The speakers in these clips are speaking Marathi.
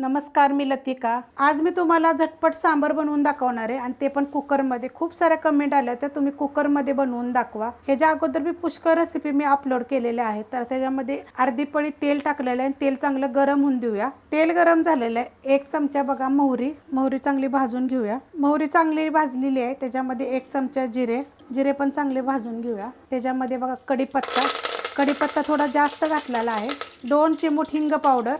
नमस्कार मी लतिका. आज मी तुम्हाला झटपट सांबर बनवून दाखवणार आहे आणि ते पण कुकरमध्ये. खूप साऱ्या कमेंट आल्या होत्या तुम्ही कुकरमध्ये बनवून दाखवा. ह्याच्या अगोदर मी पुष्कळ रेसिपी मी अपलोड केलेल्या आहेत. तर त्याच्यामध्ये अर्धी पळी तेल टाकलेलं आहे आणि तेल चांगलं गरम होऊन देऊया. तेल गरम झालेलं आहे. एक चमचा बघा मोहरी. मोहरी चांगली भाजून घेऊया. मोहरी चांगली भाजलेली आहे. त्याच्यामध्ये एक चमचा जिरे. जिरे पण चांगले भाजून घेऊया. त्याच्यामध्ये बघा कढीपत्ता. कढीपत्ता थोडा जास्त घातलेला आहे. दोन चिमूट हिंग पावडर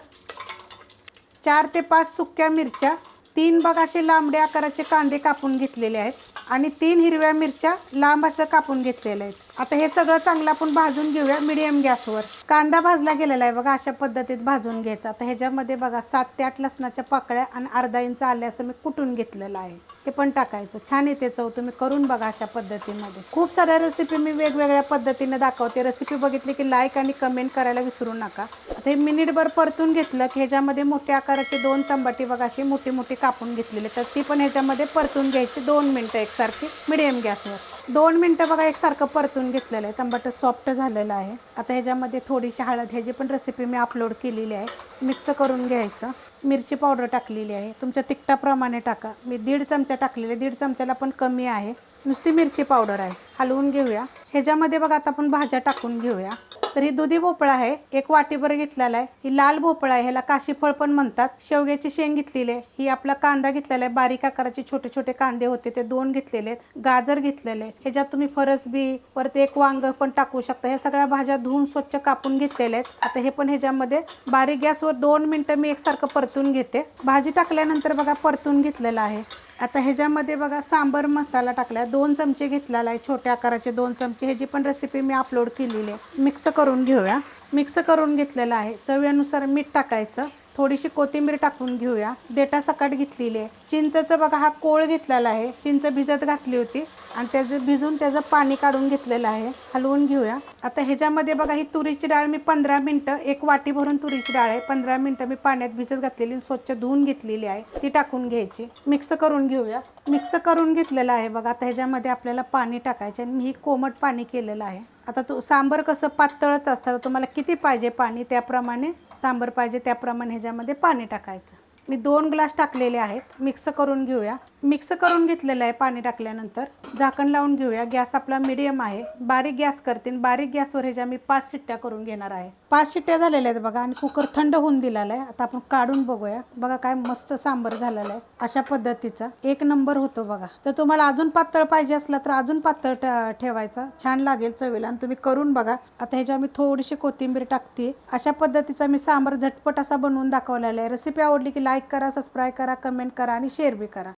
चार ते पाच सुक्या मिरच्या तीन बघ असे लांबड्या आकाराचे कांदे कापून घेतलेले आहेत आणि तीन हिरव्या मिरच्या लांब असं कापून घेतलेल्या आहेत. आता हे सगळं चांगलं आपण भाजून घेऊया मिडियम गॅसवर. कांदा भाजला गेलेला आहे बघा अशा पद्धतीत भाजून घ्यायचा. आता ह्याच्यामध्ये बघा सात ते आठ लसणाच्या पाकळ्या आणि अर्धा इंच आले असं मी कुटून घेतलेलं आहे. ते पण टाकायचं. छान येते चव. तुम्ही करून बघा अशा पद्धतीमध्ये. खूप साऱ्या रेसिपी मी वेगवेगळ्या पद्धतीने दाखवते. रेसिपी बघितली की लाईक आणि कमेंट करायला विसरू नका. आता हे मिनिटभर परतून घेतलं की ह्याच्यामध्ये मोठ्या आकाराचे दोन तंबाटी बघा अशी मोठी मोठी कापून घेतलेली. तर ती पण ह्याच्यामध्ये परतून घ्यायची दोन मिनटं एकसारखी मिडियम गॅसवर. दोन मिनटं बघा एकसारखं परतून घेतलेलं आहे. तंबाटं सॉफ्ट झालेलं आहे. आता ह्याच्यामध्ये थोडीशी हळद ह्याची पण रेसिपी मी अपलोड केलेली आहे. मिक्स करून घ्यायचं. मिरची पावडर टाकलेली आहे. तुमच्या तिखटाप्रमाणे टाका. मी दीड चमचा टाकलेले दीड चमच्याला पण कमी आहे. नुसती मिरची पावडर आहे. हलवून घेऊया. ह्याच्यामध्ये बघा आता आपण भाज्या टाकून घेऊया. तर ही दुधी भोपळा आहे एक वाटीभर घेतलेला आहे. ही लाल भोपळा आहे ह्याला काशीफळ पण म्हणतात. शेवग्याची शेंग घेतलेली आहे. ही आपला कांदा घेतलेला आहे. बारीक आकाराचे छोटे छोटे कांदे होते ते दोन घेतलेले आहेत. गाजर घेतलेले ह्याच्यात तुम्ही फरसबी परत एक वांग पण टाकू शकता. ह्या सगळ्या भाज्या धुवून स्वच्छ कापून घेतलेल्या आहेत. आता हे पण ह्याच्यामध्ये बारीक गॅसवर दोन मिनटं मी एकसारखं परतून घेते. भाजी टाकल्यानंतर बघा परतून घेतलेलं आहे. आता ह्याच्यामध्ये बघा सांबर मसाला टाकला दोन चमचे घेतलेला आहे छोट्या आकाराचे दोन चमचे. ह्याची पण रेसिपी मी अपलोड केलेली आहे. मिक्स करून घेऊया. मिक्स करून घेतलेलं आहे. चवीनुसार मीठ टाकायचं. थोडीशी कोथिंबीर टाकून घेऊया. देटा सकाट घेतलेली आहे. चिंचचं बघा हा कोळ घेतलेला आहे. चिंच भिजत घातली होती. आणि त्याचं भिजून त्याचं पाणी काढून घेतलेलं आहे. हलवून घेऊया. आता ह्याच्यामध्ये बघा ही तुरीची डाळ मी पंधरा मिनटं एक वाटी भरून तुरीची डाळ आहे. पंधरा मिनटं मी पाण्यात भिजत घातलेली स्वच्छ धुवून घेतलेली आहे. ती टाकून घ्यायची. मिक्स करून घेऊया. मिक्स करून घेतलेलं आहे बघा. आता ह्याच्यामध्ये आपल्याला पाणी टाकायचे आणि मी ही कोमट पाणी केलेलं आहे. आता तो सांबर कसं पातळच असतं. तुम्हाला किती पाहिजे पाणी त्याप्रमाणे सांबर पाहिजे त्याप्रमाणे ह्याच्यामध्ये पाणी टाकायचं. मी दोन ग्लास टाकलेले आहेत. मिक्स करून घेऊया. मिक्स करून घेतलेलं आहे पाणी टाकल्यानंतर. झाकण लावून घेऊया. गॅस आपला मिडियम आहे. बारीक गॅस करते बारीक गॅसवर ह्याच्या मी पाच शिट्ट्या करून घेणार आहे. पाच शिट्ट्या झालेल्या आहेत बघा आणि कुकर थंड होऊन दिलेला आहे. आता आपण काढून बघूया. बघा काय मस्त सांबर झालेला आहे. अशा पद्धतीचा. एक नंबर होतो बघा. तर तुम्हाला अजून पातळ पाहिजे असला तर अजून पातळ ठेवायचा. छान लागेल चवीला आणि तुम्ही करून बघा. आता ह्याच्यावर मी थोडीशी कोथिंबीर टाकते. अशा पद्धतीचा मी सांबर झटपट असा बनवून दाखवलेला आहे. रेसिपी आवडली की लाईक करा सबस्क्राईब करा कमेंट करा आणि शेअर बी करा.